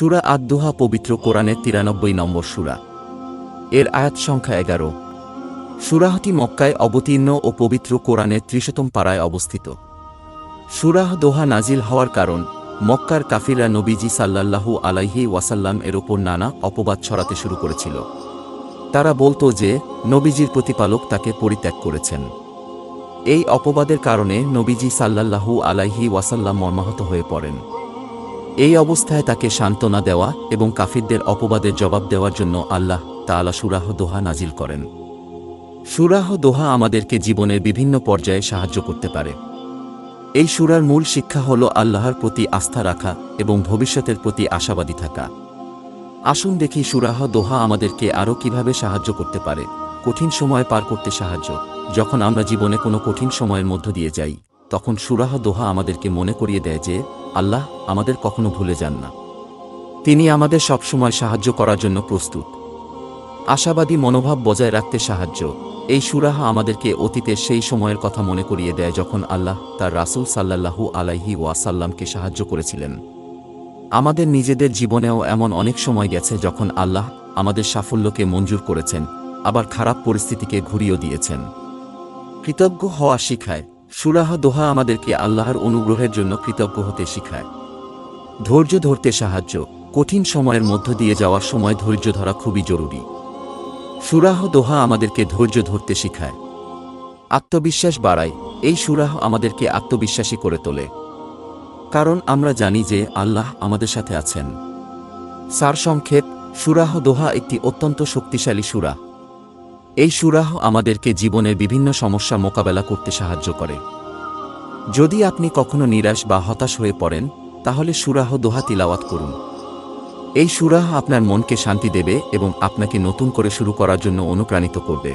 সুরা আদদোহা পবিত্র কোরআনের তিরানব্বই নম্বর সুরা। এর আয়াত সংখ্যা এগারো। সুরাহটি মক্কায় অবতীর্ণ ও পবিত্র কোরআনের ত্রিশতম পাড়ায় অবস্থিত। সুরাহ দোহা নাজিল হওয়ার কারণ, মক্কার কাফিরা নবীজি সাল্লাল্লাহু আলাইহি ওয়াসাল্লাম এর ওপর নানা অপবাদ ছড়াতে শুরু করেছিল। তারা বলতো যে, নবীজির প্রতিপালক তাকে পরিত্যাগ করেছেন। এই অপবাদের কারণে নবীজি সাল্লাল্লাহু আলাইহি ওয়াসাল্লাম মর্মাহত হয়ে পড়েন। এই অবস্থায় তাকে সান্ত্বনা দেওয়া এবং কাফিরদের অপবাদের জবাব দেওয়ার জন্য আল্লাহ তাআলা সুরাহ দোহা নাজিল করেন। সুরাহ দোহা আমাদেরকে জীবনের বিভিন্ন পর্যায়ে সাহায্য করতে পারে। এই সুরার মূল শিক্ষা হল আল্লাহর প্রতি আস্থা রাখা এবং ভবিষ্যতের প্রতি আশাবাদী থাকা। আসুন দেখি সুরাহ দোহা আমাদেরকে আরও কীভাবে সাহায্য করতে পারে। কঠিন সময় পার করতে সাহায্য। যখন আমরা জীবনে কোনো কঠিন সময়ের মধ্য দিয়ে যাই, তখন সুরাহ দোহা আমাদেরকে মনে করিয়ে দেয় যে আল্লাহ আমাদের কখনো ভুলে যান না। তিনি আমাদের সবসময় সাহায্য করার জন্য প্রস্তুত। আশাবাদী মনোভাব বজায় রাখতে সাহায্য। এই সুরাহ আমাদেরকে অতীতের সেই সময়ের কথা মনে করিয়ে দেয় যখন আল্লাহ তার রাসূল সাল্লাল্লাহু আলাইহি ওয়াসাল্লামকে সাহায্য করেছিলেন। আমাদের নিজেদের জীবনেও এমন অনেক সময় গেছে যখন আল্লাহ আমাদের সাফল্যকে মঞ্জুর করেছেন, আবার খারাপ পরিস্থিতিকে ঘুরিয়েও দিয়েছেন। কৃতজ্ঞ হওয়া শিখায় সুরাহ দোহা আমাদেরকে আল্লাহর অনুগ্রহের জন্য কৃতজ্ঞ হতে শিখায়। ধৈর্য ধরতে সাহায্য, কঠিন সময়ের মধ্য দিয়ে যাওয়ার সময় ধৈর্য ধরা খুবই জরুরি। সুরাহ দোহা আমাদেরকে ধৈর্য ধরতে শিখায়। আত্মবিশ্বাস বাড়ায়, এই সুরাহ আমাদেরকে আত্মবিশ্বাসী করে তোলে। কারণ আমরা জানি যে আল্লাহ আমাদের সাথে আছেন। সারসংক্ষেপ, সুরাহ দোহা একটি অত্যন্ত শক্তিশালী সুরা এই সুরাহ আমাদেরকে জীবনের বিভিন্ন সমস্যা মোকাবেলা করতে সাহায্য করে। যদি আপনি কখনো নিরাশ বা হতাশ হয়ে পড়েন, তাহলে সুরাহ দোহা তিলাওয়াত করুন। এই সুরাহ আপনার মনকে শান্তি দেবে এবং আপনাকে নতুন করে শুরু করার জন্য অনুপ্রাণিত করবে।